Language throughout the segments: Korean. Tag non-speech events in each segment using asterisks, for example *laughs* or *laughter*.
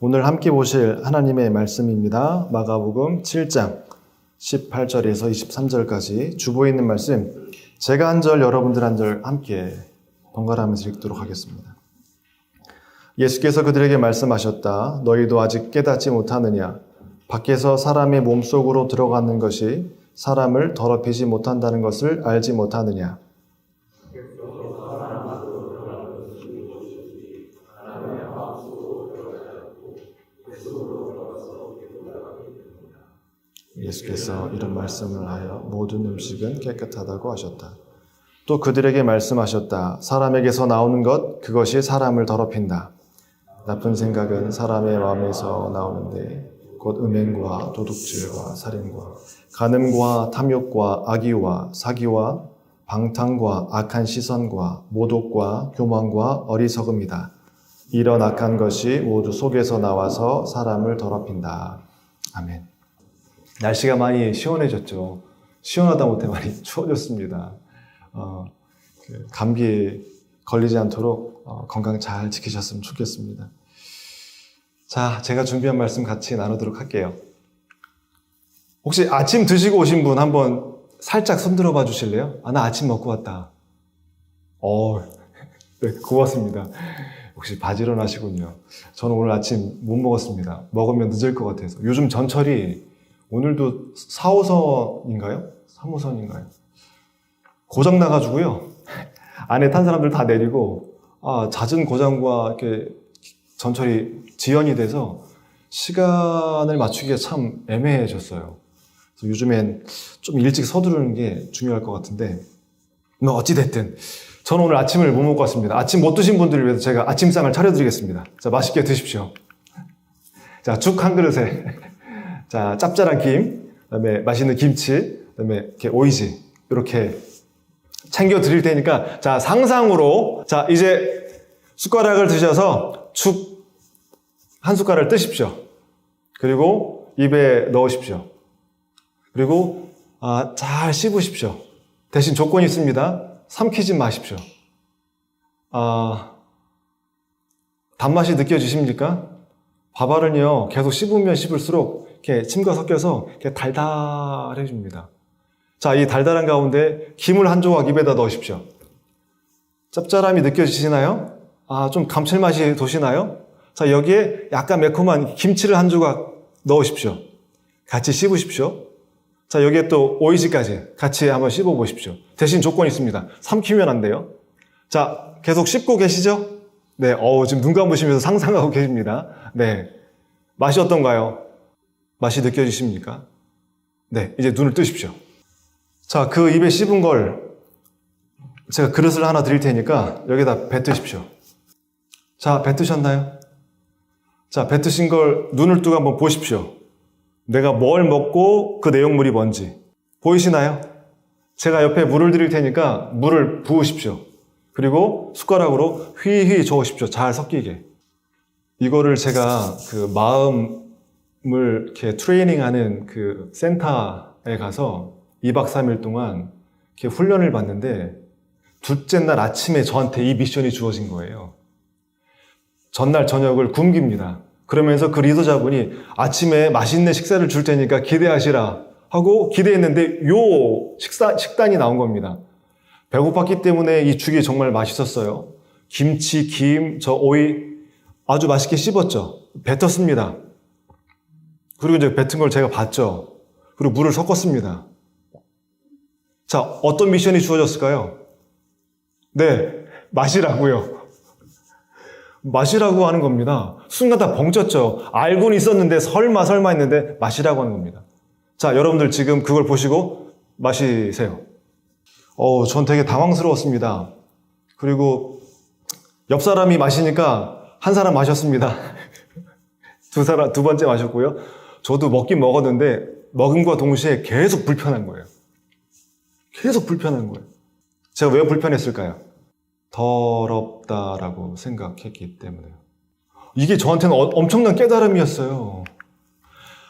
오늘 함께 보실 하나님의 말씀입니다. 마가복음 7장 18절에서 23절까지 주보에 있는 말씀 제가 한 절 여러분들 한 절 함께 번갈아가면서 읽도록 하겠습니다. 예수께서 그들에게 말씀하셨다. 너희도 아직 깨닫지 못하느냐? 밖에서 사람의 몸속으로 들어가는 것이 사람을 더럽히지 못한다는 것을 알지 못하느냐? 예수께서 이런 말씀을 하여 모든 음식은 깨끗하다고 하셨다. 또 그들에게 말씀하셨다. 사람에게서 나오는 것, 그것이 사람을 더럽힌다. 나쁜 생각은 사람의 마음에서 나오는데, 곧 음행과 도둑질과 살인과 간음과 탐욕과 악의와 사기와 방탕과 악한 시선과 모독과 교만과 어리석음이다. 이런 악한 것이 모두 속에서 나와서 사람을 더럽힌다. 아멘. 날씨가 많이 시원해졌죠. 시원하다 못해 많이 *laughs* 추워졌습니다. 어, 그 감기 걸리지 않도록 어, 건강 잘 지키셨으면 좋겠습니다. 자, 제가 준비한 말씀 같이 나누도록 할게요. 혹시 아침 드시고 오신 분 한번 살짝 손 들어봐 주실래요? 아, 나 아침 먹고 왔다. 어, *laughs* 네, 고맙습니다. 혹시 바지런하시군요. 저는 오늘 아침 못 먹었습니다. 먹으면 늦을 것 같아서. 요즘 전철이 오늘도 4호선인가요? 3호선인가요? 고장 나가지고요. 안에 탄 사람들 다 내리고, 아, 잦은 고장과 이렇게 전철이 지연이 돼서 시간을 맞추기가 참 애매해졌어요. 그래서 요즘엔 좀 일찍 서두르는 게 중요할 것 같은데, 뭐 어찌 됐든, 저는 오늘 아침을 못 먹고 왔습니다. 아침 못 드신 분들을 위해서 제가 아침상을 차려드리겠습니다. 자, 맛있게 드십시오. 자, 죽 한 그릇에, 자, 짭짤한 김, 그 다음에 맛있는 김치, 그 다음에 이렇게 오이지, 이렇게 챙겨 드릴 테니까, 자, 상상으로, 자, 이제 숟가락을 드셔서 죽 한 숟가락을 뜨십시오. 그리고 입에 넣으십시오. 그리고, 아, 잘 씹으십시오. 대신 조건이 있습니다. 삼키지 마십시오. 아, 단맛이 느껴지십니까? 밥알은요, 계속 씹으면 씹을수록 이렇게 침과 섞여서 이렇게 달달해집니다. 자, 이 달달한 가운데 김을 한 조각 입에다 넣으십시오. 짭짤함이 느껴지시나요? 아, 좀 감칠맛이 도시나요? 자, 여기에 약간 매콤한 김치를 한 조각 넣으십시오. 같이 씹으십시오. 자, 여기에 또 오이지까지 같이 한번 씹어 보십시오. 대신 조건이 있습니다. 삼키면 안 돼요. 자, 계속 씹고 계시죠? 네, 어우, 지금 눈 감으시면서 상상하고 계십니다. 네. 맛이 어떤가요? 맛이 느껴지십니까? 네, 이제 눈을 뜨십시오. 자, 그 입에 씹은 걸 제가 그릇을 하나 드릴 테니까 여기다 뱉으십시오. 자, 뱉으셨나요? 자, 뱉으신 걸 눈을 뜨고 한번 보십시오. 내가 뭘 먹고 그 내용물이 뭔지. 보이시나요? 제가 옆에 물을 드릴 테니까 물을 부으십시오. 그리고 숟가락으로 휘휘 저으십시오. 잘 섞이게. 이거를 제가 그 마음 을 이렇게 트레이닝하는 그 센터에 가서 2박 3일 동안 이렇게 훈련을 받는데 둘째 날 아침에 저한테 이 미션이 주어진 거예요. 전날 저녁을 굶깁니다. 그러면서 그 리더자분이 아침에 맛있는 식사를 줄 테니까 기대하시라 하고 기대했는데 요 식사, 식단이 나온 겁니다. 배고팠기 때문에 이 죽이 정말 맛있었어요. 김치, 김, 저 오이 아주 맛있게 씹었죠. 뱉었습니다. 그리고 이제 뱉은 걸 제가 봤죠. 그리고 물을 섞었습니다. 자, 어떤 미션이 주어졌을까요? 네, 마시라고요. 마시라고 하는 겁니다. 순간 다 벙쪘죠. 알고는 있었는데 설마 설마 했는데 마시라고 하는 겁니다. 자, 여러분들 지금 그걸 보시고 마시세요. 어, 전 되게 당황스러웠습니다. 그리고 옆 사람이 마시니까 한 사람 마셨습니다. *laughs* 두 사람 두 번째 마셨고요. 저도 먹긴 먹었는데 먹음과 동시에 계속 불편한 거예요. 계속 불편한 거예요. 제가 왜 불편했을까요? 더럽다라고 생각했기 때문에요. 이게 저한테는 어- 엄청난 깨달음이었어요.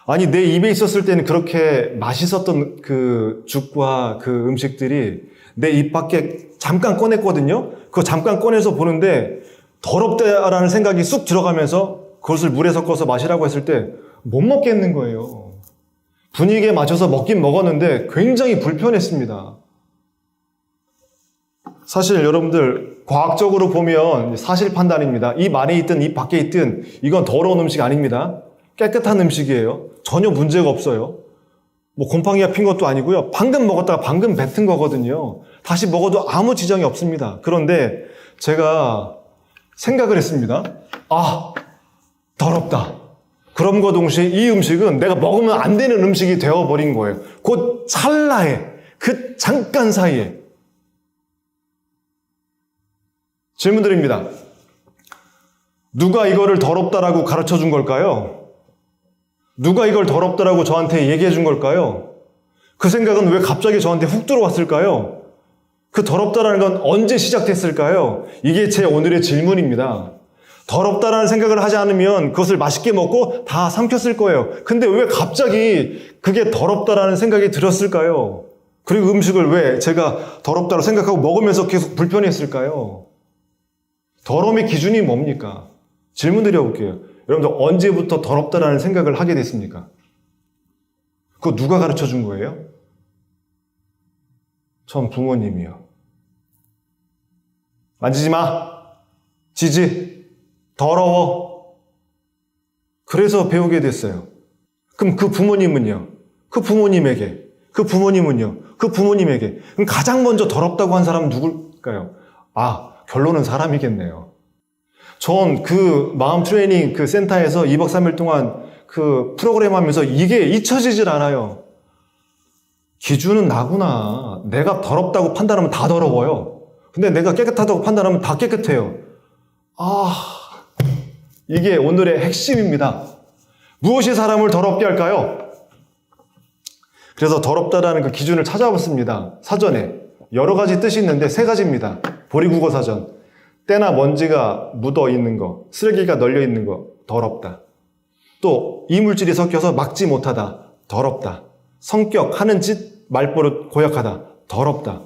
아니, 내 입에 있었을 때는 그렇게 맛있었던 그 죽과 그 음식들이 내 입 밖에 잠깐 꺼냈거든요. 그거 잠깐 꺼내서 보는데 더럽다라는 생각이 쑥 들어가면서 그것을 물에 섞어서 마시라고 했을 때 못 먹겠는 거예요. 분위기에 맞춰서 먹긴 먹었는데 굉장히 불편했습니다. 사실 여러분들 과학적으로 보면 사실 판단입니다. 입 안에 있든 입 밖에 있든 이건 더러운 음식 아닙니다. 깨끗한 음식이에요. 전혀 문제가 없어요. 뭐 곰팡이가 핀 것도 아니고요. 방금 먹었다가 방금 뱉은 거거든요. 다시 먹어도 아무 지장이 없습니다. 그런데 제가 생각을 했습니다. 아, 더럽다. 그럼과 동시에 이 음식은 내가 먹으면 안 되는 음식이 되어버린 거예요. 곧 찰나에, 그 잠깐 사이에. 질문 드립니다. 누가 이거를 더럽다라고 가르쳐 준 걸까요? 누가 이걸 더럽다라고 저한테 얘기해 준 걸까요? 그 생각은 왜 갑자기 저한테 훅 들어왔을까요? 그 더럽다라는 건 언제 시작됐을까요? 이게 제 오늘의 질문입니다. 더럽다라는 생각을 하지 않으면 그것을 맛있게 먹고 다 삼켰을 거예요. 근데 왜 갑자기 그게 더럽다라는 생각이 들었을까요? 그리고 음식을 왜 제가 더럽다고 생각하고 먹으면서 계속 불편했을까요? 더러움의 기준이 뭡니까? 질문 드려볼게요. 여러분들 언제부터 더럽다라는 생각을 하게 됐습니까? 그거 누가 가르쳐 준 거예요? 전 부모님이요. 만지지 마! 지지! 더러워! 그래서 배우게 됐어요. 그럼 그 부모님은요? 그 부모님에게, 그 부모님은요? 그 부모님에게. 그럼 가장 먼저 더럽다고 한 사람은 누굴까요? 아, 결론은 사람이겠네요. 전 그 마음 트레이닝 그 센터에서 2박 3일 동안 그 프로그램 하면서 이게 잊혀지질 않아요. 기준은 나구나. 내가 더럽다고 판단하면 다 더러워요. 근데 내가 깨끗하다고 판단하면 다 깨끗해요. 아, 이게 오늘의 핵심입니다. 무엇이 사람을 더럽게 할까요? 그래서 더럽다라는 그 기준을 찾아봤습니다. 사전에. 여러 가지 뜻이 있는데 세 가지입니다. 보리국어 사전. 때나 먼지가 묻어 있는 거, 쓰레기가 널려 있는 거, 더럽다. 또 이물질이 섞여서 막지 못하다, 더럽다. 성격, 하는 짓, 말버릇 고약하다, 더럽다.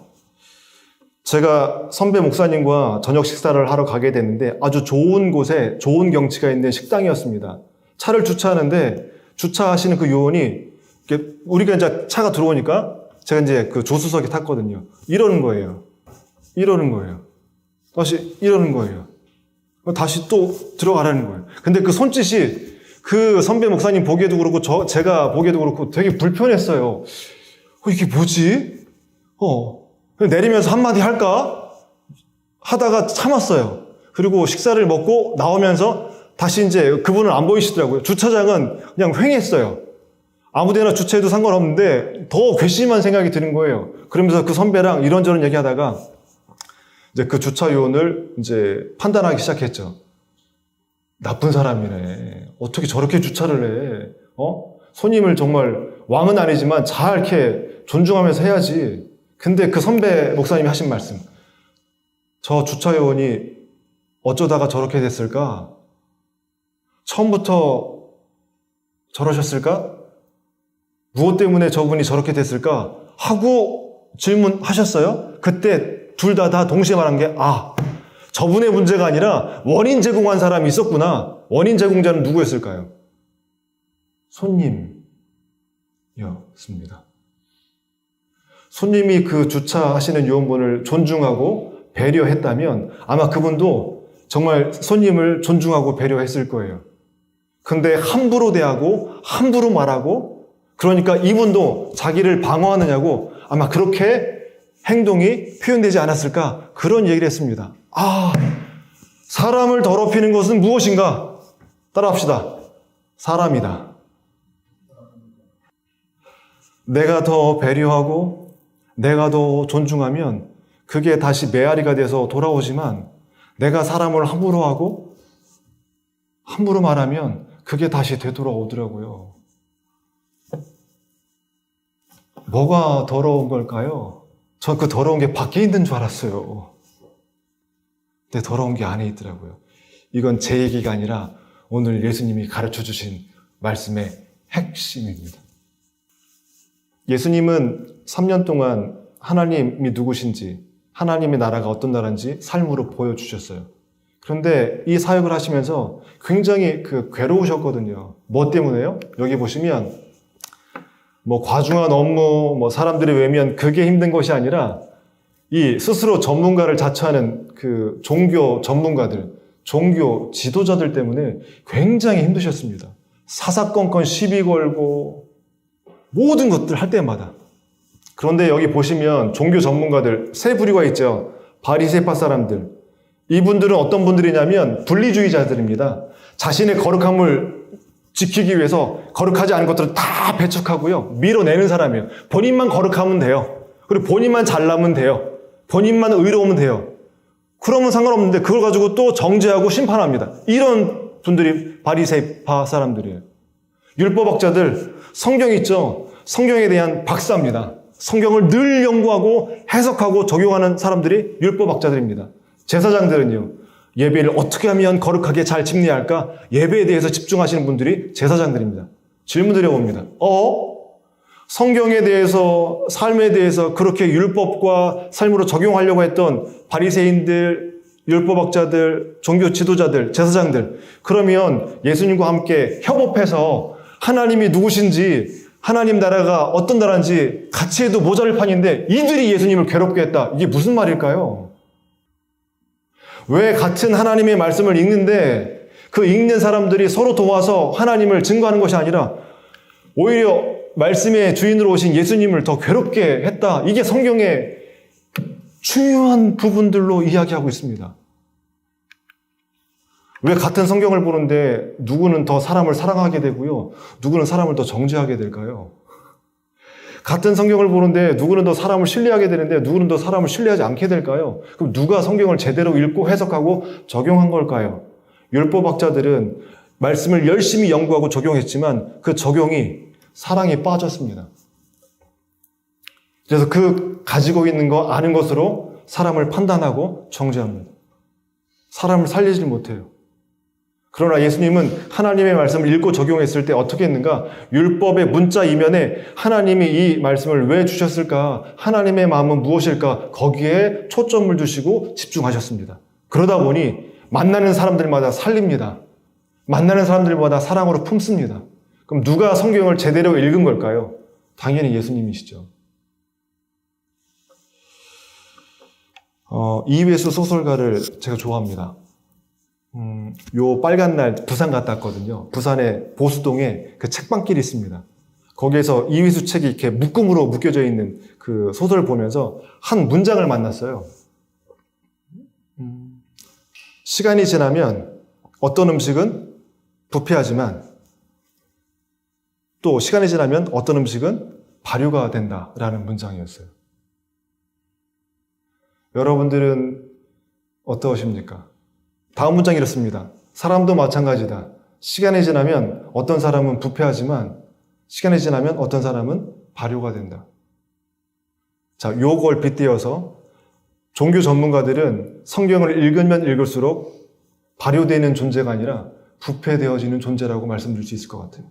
제가 선배 목사님과 저녁 식사를 하러 가게 됐는데 아주 좋은 곳에 좋은 경치가 있는 식당이었습니다. 차를 주차하는데 주차하시는 그 요원이 우리가 이제 차가 들어오니까 제가 이제 그 조수석에 탔거든요. 이러는 거예요. 이러는 거예요. 다시 이러는 거예요. 다시 또 들어가라는 거예요. 근데 그 손짓이 그 선배 목사님 보기에도 그렇고 저 제가 보기에도 그렇고 되게 불편했어요. 어, 이게 뭐지? 어 내리면서 한마디 할까 하다가 참았어요. 그리고 식사를 먹고 나오면서 다시 이제 그분은 안 보이시더라고요. 주차장은 그냥 횡했어요. 아무 데나 주차해도 상관없는데 더 괘씸한 생각이 드는 거예요. 그러면서 그 선배랑 이런저런 얘기하다가 이제 그 주차 요원을 이제 판단하기 시작했죠. 나쁜 사람이네. 어떻게 저렇게 주차를 해? 어? 손님을 정말 왕은 아니지만 잘 이렇게 존중하면서 해야지. 근데 그 선배 목사님이 하신 말씀. 저 주차 요원이 어쩌다가 저렇게 됐을까? 처음부터 저러셨을까? 무엇 때문에 저분이 저렇게 됐을까? 하고 질문하셨어요? 그때 둘 다다 동시에 말한 게, 아, 저분의 문제가 아니라 원인 제공한 사람이 있었구나. 원인 제공자는 누구였을까요? 손님이었습니다. 손님이 그 주차하시는 요원분을 존중하고 배려했다면 아마 그분도 정말 손님을 존중하고 배려했을 거예요. 근데 함부로 대하고 함부로 말하고 그러니까 이분도 자기를 방어하느냐고 아마 그렇게 행동이 표현되지 않았을까 그런 얘기를 했습니다. 아, 사람을 더럽히는 것은 무엇인가? 따라합시다. 사람이다. 내가 더 배려하고 내가 더 존중하면 그게 다시 메아리가 돼서 돌아오지만 내가 사람을 함부로 하고 함부로 말하면 그게 다시 되돌아오더라고요. 뭐가 더러운 걸까요? 전 그 더러운 게 밖에 있는 줄 알았어요. 근데 더러운 게 안에 있더라고요. 이건 제 얘기가 아니라 오늘 예수님이 가르쳐 주신 말씀의 핵심입니다. 예수님은 3년 동안 하나님이 누구신지 하나님의 나라가 어떤 나라인지 삶으로 보여주셨어요. 그런데 이 사역을 하시면서 굉장히 그 괴로우셨거든요. 뭐 때문에요? 여기 보시면 뭐 과중한 업무, 뭐 사람들이 외면 그게 힘든 것이 아니라 이 스스로 전문가를 자처하는 그 종교 전문가들, 종교 지도자들 때문에 굉장히 힘드셨습니다. 사사건건 시비 걸고 모든 것들 할 때마다. 그런데 여기 보시면 종교 전문가들 세 부류가 있죠. 바리세파 사람들. 이분들은 어떤 분들이냐면 분리주의자들입니다. 자신의 거룩함을 지키기 위해서 거룩하지 않은 것들을 다 배척하고요. 밀어내는 사람이에요. 본인만 거룩하면 돼요. 그리고 본인만 잘나면 돼요. 본인만 의로우면 돼요. 그러면 상관없는데 그걸 가지고 또 정죄하고 심판합니다. 이런 분들이 바리새파 사람들이에요. 율법학자들 성경 있죠. 성경에 대한 박사입니다. 성경을 늘 연구하고 해석하고 적용하는 사람들이 율법학자들입니다. 제사장들은요. 예배를 어떻게 하면 거룩하게 잘 집례할까? 예배에 대해서 집중하시는 분들이 제사장들입니다. 질문 드려봅니다. 어? 성경에 대해서 삶에 대해서 그렇게 율법과 삶으로 적용하려고 했던 바리새인들, 율법학자들, 종교 지도자들, 제사장들 그러면 예수님과 함께 협업해서 하나님이 누구신지 하나님 나라가 어떤 나라인지 같이 해도 모자랄 판인데 이들이 예수님을 괴롭게 했다. 이게 무슨 말일까요? 왜 같은 하나님의 말씀을 읽는데 그 읽는 사람들이 서로 도와서 하나님을 증거하는 것이 아니라 오히려 말씀의 주인으로 오신 예수님을 더 괴롭게 했다. 이게 성경의 중요한 부분들로 이야기하고 있습니다. 왜 같은 성경을 보는데 누구는 더 사람을 사랑하게 되고요. 누구는 사람을 더 정죄하게 될까요? 같은 성경을 보는데 누구는 더 사람을 신뢰하게 되는데 누구는 더 사람을 신뢰하지 않게 될까요? 그럼 누가 성경을 제대로 읽고 해석하고 적용한 걸까요? 율법학자들은 말씀을 열심히 연구하고 적용했지만 그 적용이 사랑에 빠졌습니다. 그래서 그 가지고 있는 거 아는 것으로 사람을 판단하고 정죄합니다. 사람을 살리지 못해요. 그러나 예수님은 하나님의 말씀을 읽고 적용했을 때 어떻게 했는가? 율법의 문자 이면에 하나님이 이 말씀을 왜 주셨을까? 하나님의 마음은 무엇일까? 거기에 초점을 두시고 집중하셨습니다. 그러다 보니 만나는 사람들마다 살립니다. 만나는 사람들마다 사랑으로 품습니다. 그럼 누가 성경을 제대로 읽은 걸까요? 당연히 예수님이시죠. 어, 이회수 소설가를 제가 좋아합니다. 음, 요 빨간 날 부산 갔다 왔거든요. 부산에 보수동에 그 책방길이 있습니다. 거기에서 이휘수 책이 이렇게 묶음으로 묶여져 있는 그 소설을 보면서 한 문장을 만났어요. 음, 시간이 지나면 어떤 음식은 부패하지만 또 시간이 지나면 어떤 음식은 발효가 된다라는 문장이었어요. 여러분들은 어떠십니까? 다음 문장이 이렇습니다. 사람도 마찬가지다. 시간이 지나면 어떤 사람은 부패하지만 시간이 지나면 어떤 사람은 발효가 된다. 자, 요걸 빗대어서 종교 전문가들은 성경을 읽으면 읽을수록 발효되는 존재가 아니라 부패되어지는 존재라고 말씀드릴 수 있을 것 같아요.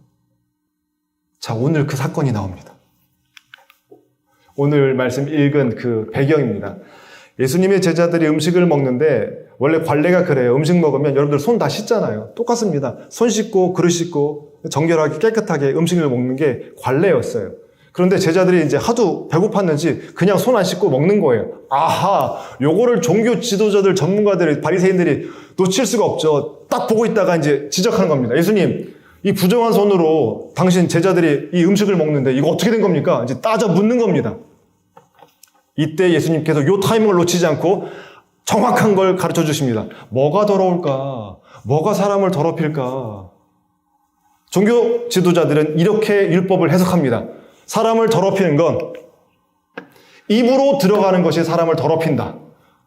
자, 오늘 그 사건이 나옵니다. 오늘 말씀 읽은 그 배경입니다. 예수님의 제자들이 음식을 먹는데 원래 관례가 그래요. 음식 먹으면 여러분들 손 다 씻잖아요. 똑같습니다. 손 씻고 그릇 씻고 정결하게 깨끗하게 음식을 먹는 게 관례였어요. 그런데 제자들이 이제 하도 배고팠는지 그냥 손 안 씻고 먹는 거예요. 아하, 요거를 종교 지도자들, 전문가들이, 바리새인들이 놓칠 수가 없죠. 딱 보고 있다가 이제 지적하는 겁니다. 예수님, 이 부정한 손으로 당신 제자들이 이 음식을 먹는데 이거 어떻게 된 겁니까? 이제 따져 묻는 겁니다. 이때 예수님께서 요 타이밍을 놓치지 않고 정확한 걸 가르쳐 주십니다. 뭐가 더러울까? 뭐가 사람을 더럽힐까? 종교 지도자들은 이렇게 율법을 해석합니다. 사람을 더럽히는 건 입으로 들어가는 것이 사람을 더럽힌다.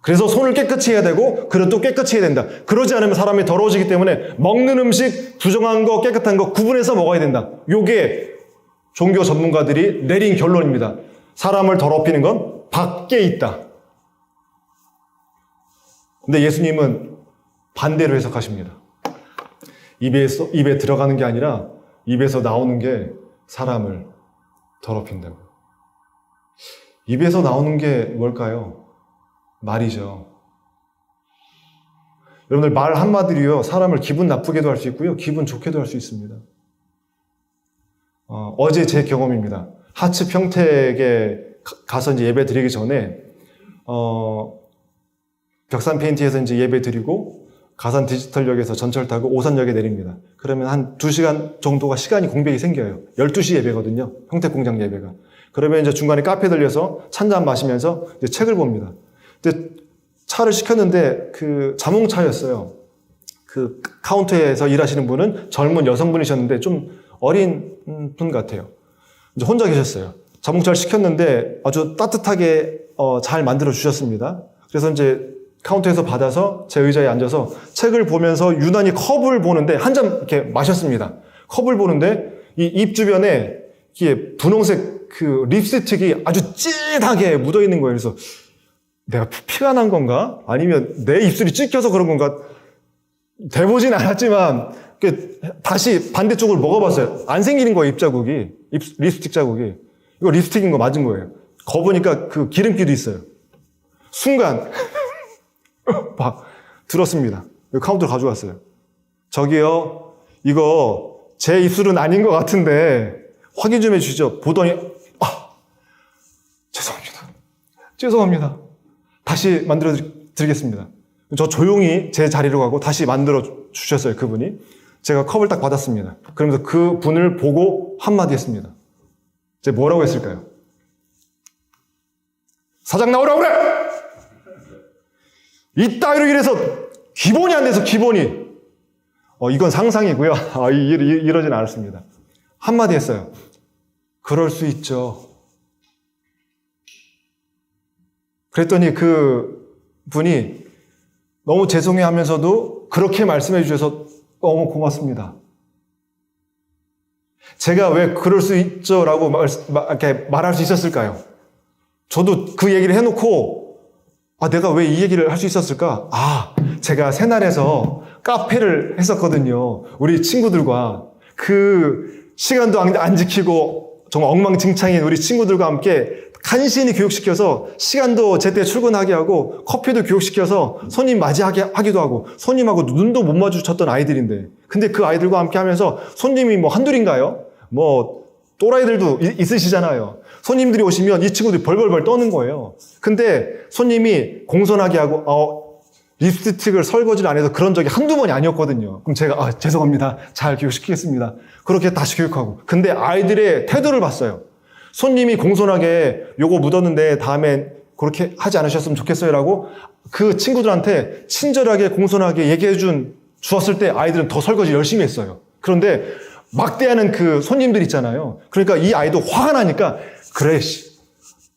그래서 손을 깨끗이 해야 되고 그릇도 깨끗이 해야 된다. 그러지 않으면 사람이 더러워지기 때문에 먹는 음식 부정한 거 깨끗한 거 구분해서 먹어야 된다. 요게 종교 전문가들이 내린 결론입니다. 사람을 더럽히는 건 밖에 있다. 근데 예수님은 반대로 해석하십니다. 입에서, 입에 들어가는 게 아니라 입에서 나오는 게 사람을 더럽힌다고. 입에서 나오는 게 뭘까요? 말이죠. 여러분들 말 한마디로요, 사람을 기분 나쁘게도 할 수 있고요, 기분 좋게도 할 수 있습니다. 어, 제제 경험입니다. 하츠 평택에 가서 이제 예배 드리기 전에, 어, 벽산 페인트에서 이제 예배 드리고, 가산 디지털역에서 전철 타고 오산역에 내립니다. 그러면 한 2시간 정도가 시간이 공백이 생겨요. 12시 예배거든요. 평택 공장 예배가. 그러면 이제 중간에 카페 들려서 찬잔 마시면서 이제 책을 봅니다. 근데 차를 시켰는데 그 자몽차였어요. 그 카운터에서 일하시는 분은 젊은 여성분이셨는데 좀 어린 분 같아요. 혼자 계셨어요. 자몽차를 시켰는데 아주 따뜻하게 어, 잘 만들어 주셨습니다. 그래서 이제 카운터에서 받아서 제 의자에 앉아서 책을 보면서 유난히 컵을 보는데 한 잔 이렇게 마셨습니다. 컵을 보는데 이 입 주변에 이게 분홍색 그 립스틱이 아주 찐하게 묻어 있는 거예요. 그래서 내가 피가 난 건가? 아니면 내 입술이 찢겨서 그런 건가? 대보진 않았지만 다시 반대쪽을 먹어봤어요. 안 생기는 거예요, 입 자국이. 입, 립스틱 자국이. 이거 립스틱인 거 맞은 거예요. 거보니까 그 기름기도 있어요. 순간 *laughs* 막 들었습니다. 카운터 가져왔어요. 저기요, 이거 제 입술은 아닌 것 같은데 확인 좀 해주시죠. 보더니 아 죄송합니다. 죄송합니다. 다시 만들어 드리겠습니다. 저 조용히 제 자리로 가고 다시 만들어 주셨어요. 그분이. 제가 컵을 딱 받았습니다. 그러면서 그 분을 보고 한마디 했습니다. 제 뭐라고 했을까요? 사장 나오라고 그래! 이 따위로 이래서 기본이 안 돼서 기본이. 어, 이건 상상이고요. *laughs* 아, 이, 이, 이러진 않았습니다. 한마디 했어요. 그럴 수 있죠. 그랬더니 그 분이 너무 죄송해 하면서도 그렇게 말씀해 주셔서 너무 고맙습니다. 제가 왜 그럴 수 있죠? 라고 말, 이렇게 말할 수 있었을까요? 저도 그 얘기를 해놓고, 아, 내가 왜 이 얘기를 할 수 있었을까? 아, 제가 새날에서 카페를 했었거든요. 우리 친구들과. 그 시간도 안 지키고, 정말 엉망진창인 우리 친구들과 함께 간신히 교육시켜서 시간도 제때 출근하게 하고 커피도 교육시켜서 손님 맞이하게 하기도 하고 손님하고 눈도 못 마주쳤던 아이들인데 근데 그 아이들과 함께 하면서 손님이 뭐 한둘인가요? 뭐 또라이들도 있으시잖아요. 손님들이 오시면 이 친구들이 벌벌벌 떠는 거예요. 근데 손님이 공손하게 하고 어, 립스틱을 설거지를 안 해서 그런 적이 한두 번이 아니었거든요. 그럼 제가 아, 죄송합니다. 잘 교육시키겠습니다. 그렇게 다시 교육하고. 근데 아이들의 태도를 봤어요. 손님이 공손하게 요거 묻었는데 다음에 그렇게 하지 않으셨으면 좋겠어요 라고 그 친구들한테 친절하게 공손하게 얘기해 준 주었을 때 아이들은 더 설거지 열심히 했어요. 그런데 막대하는 그 손님들 있잖아요. 그러니까 이 아이도 화가 나니까 그래 씨.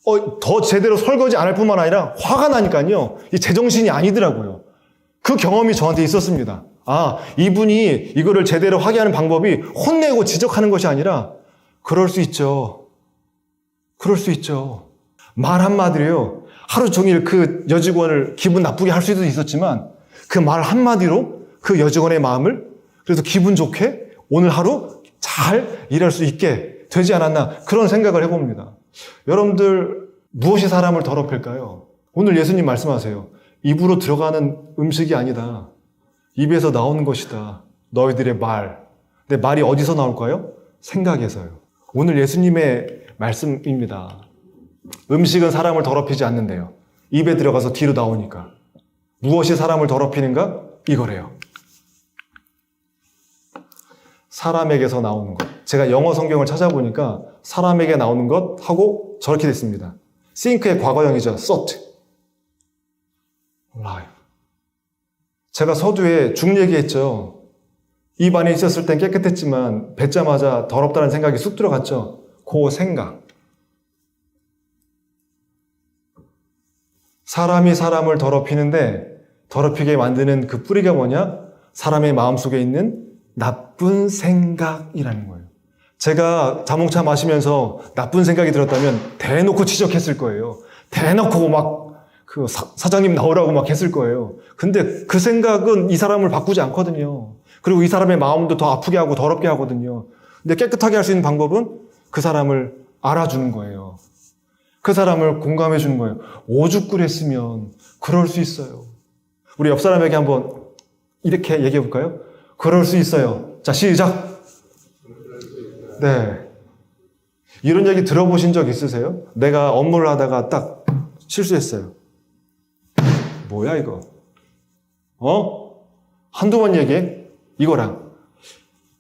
어, 더 제대로 설거지 안 할 뿐만 아니라 화가 나니까요. 이 제정신이 아니더라고요. 그 경험이 저한테 있었습니다. 아, 이분이 이거를 제대로 하게 하는 방법이 혼내고 지적하는 것이 아니라 그럴 수 있죠. 그럴 수 있죠. 말 한마디로요. 하루 종일 그 여직원을 기분 나쁘게 할 수도 있었지만 그 말 한마디로 그 여직원의 마음을 그래도 기분 좋게 오늘 하루 잘 일할 수 있게 되지 않았나 그런 생각을 해봅니다. 여러분들 무엇이 사람을 더럽힐까요? 오늘 예수님 말씀하세요. 입으로 들어가는 음식이 아니다. 입에서 나오는 것이다. 너희들의 말. 근데 말이 어디서 나올까요? 생각에서요. 오늘 예수님의 말씀입니다. 음식은 사람을 더럽히지 않는데요. 입에 들어가서 뒤로 나오니까. 무엇이 사람을 더럽히는가? 이거래요. 사람에게서 나오는 것. 제가 영어 성경을 찾아보니까 사람에게 나오는 것 하고 저렇게 됐습니다. 싱크의 과거형이죠. sought. life. 제가 서두에 죽 얘기했죠. 입 안에 있었을 땐 깨끗했지만 뱉자마자 더럽다는 생각이 쑥 들어갔죠. 그 생각. 사람이 사람을 더럽히는데 더럽히게 만드는 그 뿌리가 뭐냐? 사람의 마음속에 있는 나쁜 생각이라는 거예요. 제가 자몽차 마시면서 나쁜 생각이 들었다면 대놓고 지적했을 거예요. 대놓고 막 그 사장님 나오라고 막 했을 거예요. 근데 그 생각은 이 사람을 바꾸지 않거든요. 그리고 이 사람의 마음도 더 아프게 하고 더럽게 하거든요. 근데 깨끗하게 할 수 있는 방법은 그 사람을 알아주는 거예요. 그 사람을 공감해 주는 거예요. 오죽 그랬으면 그럴 수 있어요. 우리 옆 사람에게 한번 이렇게 얘기해 볼까요? 그럴 수 있어요. 자, 시작. 네. 이런 얘기 들어보신 적 있으세요? 내가 업무를 하다가 딱 실수했어요. 뭐야, 이거? 어? 한두 번 얘기해? 이거랑.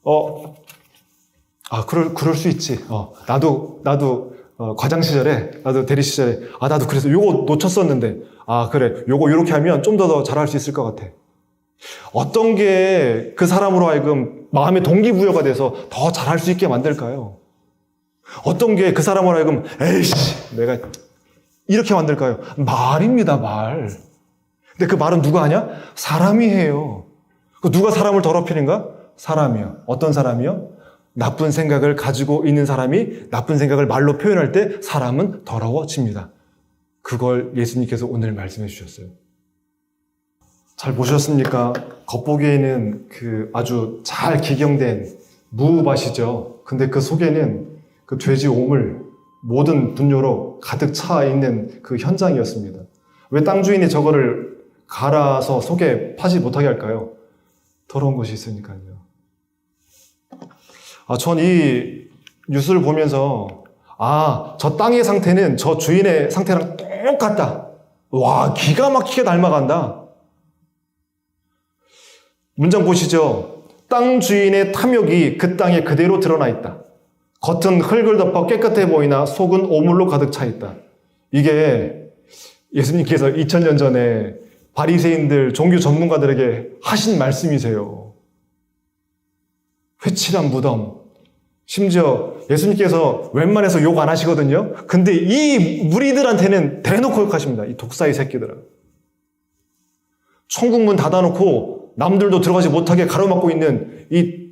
어, 아, 그럴, 그럴 수 있지. 어, 나도, 나도, 어, 과장 시절에, 나도 대리 시절에, 아, 나도 그래서 요거 놓쳤었는데, 아, 그래. 요거 요렇게 하면 좀 더 더 잘할 수 있을 것 같아. 어떤 게 그 사람으로 하여금 마음의 동기부여가 돼서 더 잘할 수 있게 만들까요? 어떤 게 그 사람으로 하여금, 에이씨, 내가 이렇게 만들까요? 말입니다, 말. 근데 그 말은 누가 하냐? 사람이 해요. 그 누가 사람을 더럽히는가? 사람이요. 어떤 사람이요? 나쁜 생각을 가지고 있는 사람이 나쁜 생각을 말로 표현할 때 사람은 더러워집니다. 그걸 예수님께서 오늘 말씀해 주셨어요. 잘 보셨습니까? 겉보기에는 그 아주 잘 기경된 무밭이죠. 근데 그 속에는 그 돼지 오물, 모든 분뇨로 가득 차 있는 그 현장이었습니다. 왜 땅 주인이 저거를 갈아서 속에 파지 못하게 할까요? 더러운 것이 있으니까요. 아, 전 이 뉴스를 보면서, 아, 저 땅의 상태는 저 주인의 상태랑 똑같다. 와, 기가 막히게 닮아간다. 문장 보시죠. 땅 주인의 탐욕이 그 땅에 그대로 드러나 있다. 겉은 흙을 덮어 깨끗해 보이나 속은 오물로 가득 차 있다. 이게 예수님께서 2000년 전에 바리새인들 종교 전문가들에게 하신 말씀이세요. 회칠한 무덤. 심지어 예수님께서 웬만해서 욕 안 하시거든요. 근데 이 무리들한테는 대놓고 욕하십니다. 이 독사의 새끼들아. 천국 문 닫아놓고 남들도 들어가지 못하게 가로막고 있는 이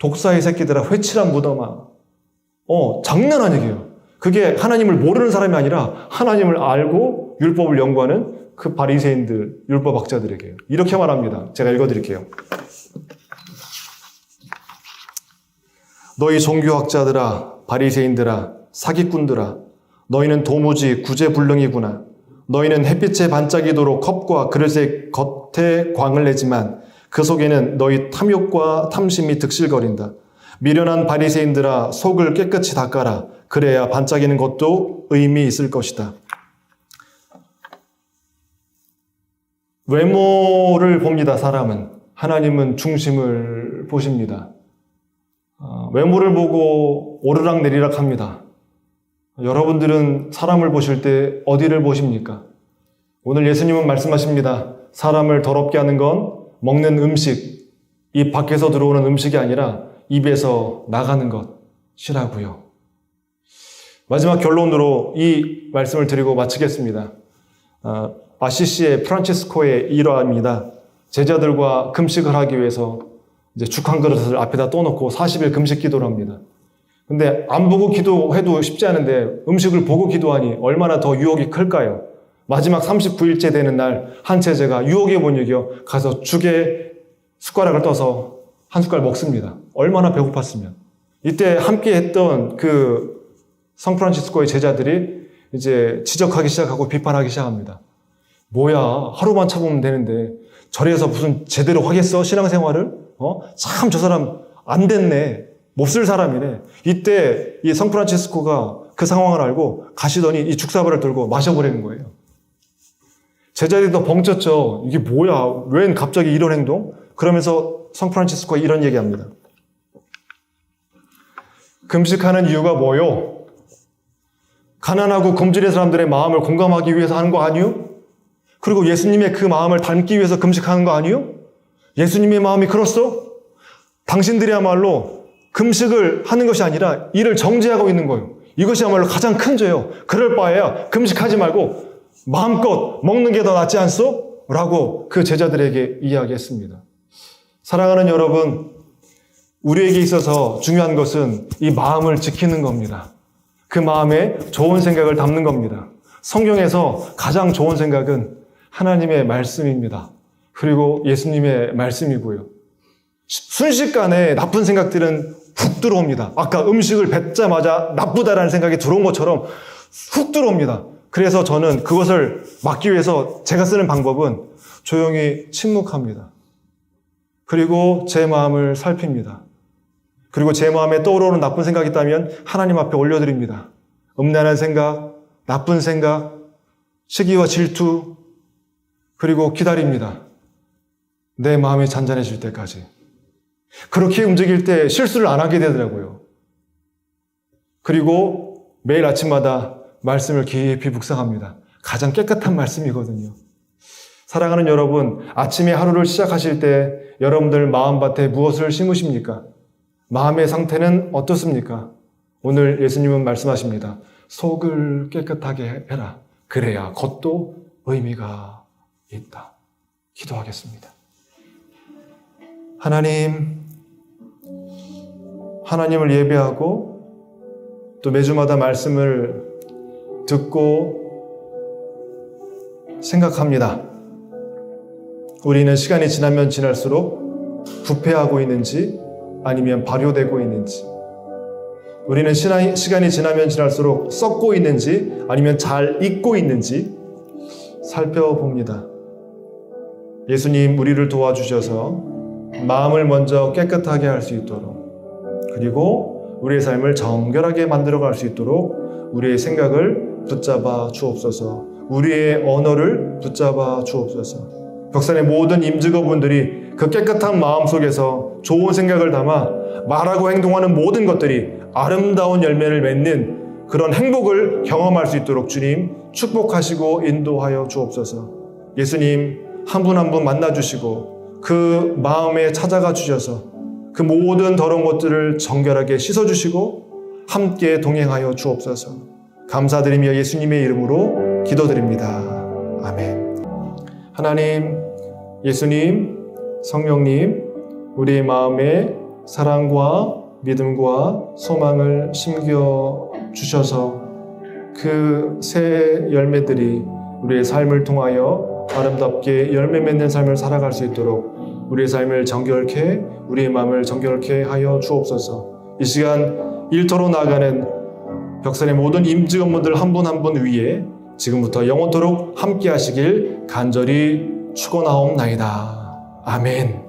독사의 새끼들아, 회칠한 무덤아. 어, 장난한 얘기예요. 그게 하나님을 모르는 사람이 아니라 하나님을 알고 율법을 연구하는 그 바리새인들, 율법학자들에게요. 이렇게 말합니다. 제가 읽어드릴게요. 너희 종교학자들아, 바리새인들아, 사기꾼들아, 너희는 도무지 구제불능이구나. 너희는 햇빛에 반짝이도록 컵과 그릇의 겉에 광을 내지만 그 속에는 너희 탐욕과 탐심이 득실거린다. 미련한 바리새인들아 속을 깨끗이 닦아라. 그래야 반짝이는 것도 의미 있을 것이다. 외모를 봅니다. 사람은 하나님은 중심을 보십니다. 어, 외모를 보고 오르락 내리락 합니다. 여러분들은 사람을 보실 때 어디를 보십니까? 오늘 예수님은 말씀하십니다. 사람을 더럽게 하는 건 먹는 음식, 입 밖에서 들어오는 음식이 아니라 입에서 나가는 것이라고요. 마지막 결론으로 이 말씀을 드리고 마치겠습니다. 아, 아시시의 프란치스코의 일화입니다. 제자들과 금식을 하기 위해서 이제 죽 한 그릇을 앞에다 떠놓고 40일 금식 기도를 합니다. 근데 안 보고 기도해도 쉽지 않은데 음식을 보고 기도하니 얼마나 더 유혹이 클까요? 마지막 39일째 되는 날한 제자가 유혹의 본육이요 가서 죽에 숟가락을 떠서 한 숟갈 먹습니다. 얼마나 배고팠으면. 이때 함께 했던 그 성프란치스코의 제자들이 이제 지적하기 시작하고 비판하기 시작합니다. 뭐야, 하루만 참으면 되는데 절에서 무슨 제대로 하겠어? 신앙생활을? 어? 참 저 사람 안 됐네. 몹쓸 사람이네. 이때 이 성프란치스코가 그 상황을 알고 가시더니 이 죽사발을 들고 마셔버리는 거예요. 제자들이 더 벙쪘죠. 이게 뭐야? 웬 갑자기 이런 행동? 그러면서 성프란치스코가 이런 얘기합니다. 금식하는 이유가 뭐요? 가난하고 금질의 사람들의 마음을 공감하기 위해서 하는 거 아니요? 그리고 예수님의 그 마음을 닮기 위해서 금식하는 거 아니요? 예수님의 마음이 그렇소? 당신들이야말로 금식을 하는 것이 아니라 이를 정죄하고 있는 거예요. 이것이야말로 가장 큰 죄요. 그럴 바에야 금식하지 말고 마음껏 먹는 게 더 낫지 않소? 라고 그 제자들에게 이야기했습니다. 사랑하는 여러분, 우리에게 있어서 중요한 것은 이 마음을 지키는 겁니다. 그 마음에 좋은 생각을 담는 겁니다. 성경에서 가장 좋은 생각은 하나님의 말씀입니다. 그리고 예수님의 말씀이고요. 순식간에 나쁜 생각들은 훅 들어옵니다. 아까 음식을 뱉자마자 나쁘다라는 생각이 들어온 것처럼 훅 들어옵니다. 그래서 저는 그것을 막기 위해서 제가 쓰는 방법은 조용히 침묵합니다. 그리고 제 마음을 살핍니다. 그리고 제 마음에 떠오르는 나쁜 생각이 있다면 하나님 앞에 올려드립니다. 음란한 생각, 나쁜 생각, 시기와 질투, 그리고 기다립니다. 내 마음이 잔잔해질 때까지. 그렇게 움직일 때 실수를 안 하게 되더라고요. 그리고 매일 아침마다 말씀을 깊이 묵상합니다. 가장 깨끗한 말씀이거든요. 사랑하는 여러분, 아침에 하루를 시작하실 때 여러분들 마음밭에 무엇을 심으십니까? 마음의 상태는 어떻습니까? 오늘 예수님은 말씀하십니다. 속을 깨끗하게 해라. 그래야 겉도 의미가 있다. 기도하겠습니다. 하나님, 하나님을 예배하고 또 매주마다 말씀을 듣고 생각합니다. 우리는 시간이 지나면 지날수록 부패하고 있는지 아니면 발효되고 있는지 우리는 시간이 지나면 지날수록 썩고 있는지 아니면 잘 익고 있는지 살펴봅니다. 예수님 우리를 도와주셔서 마음을 먼저 깨끗하게 할 수 있도록 그리고 우리의 삶을 정결하게 만들어 갈 수 있도록 우리의 생각을 붙잡아 주옵소서 우리의 언어를 붙잡아 주옵소서 벽산의 모든 임직원분들이 그 깨끗한 마음 속에서 좋은 생각을 담아 말하고 행동하는 모든 것들이 아름다운 열매를 맺는 그런 행복을 경험할 수 있도록 주님 축복하시고 인도하여 주옵소서. 예수님 한 분 한 분 만나 주시고 그 마음에 찾아가 주셔서 그 모든 더러운 것들을 정결하게 씻어 주시고 함께 동행하여 주옵소서. 감사드리며 예수님의 이름으로 기도드립니다. 아멘. 하나님, 예수님, 성령님, 우리의 마음에 사랑과 믿음과 소망을 심겨 주셔서 그 새 열매들이 우리의 삶을 통하여 아름답게 열매 맺는 삶을 살아갈 수 있도록 우리의 삶을 정결케, 우리의 마음을 정결케 하여 주옵소서. 이 시간 일터로 나아가는 벽산의 모든 임직 업무들 한 분 한 분 위에 지금부터 영원토록 함께 하시길 간절히 축원하옵나이다. 아멘.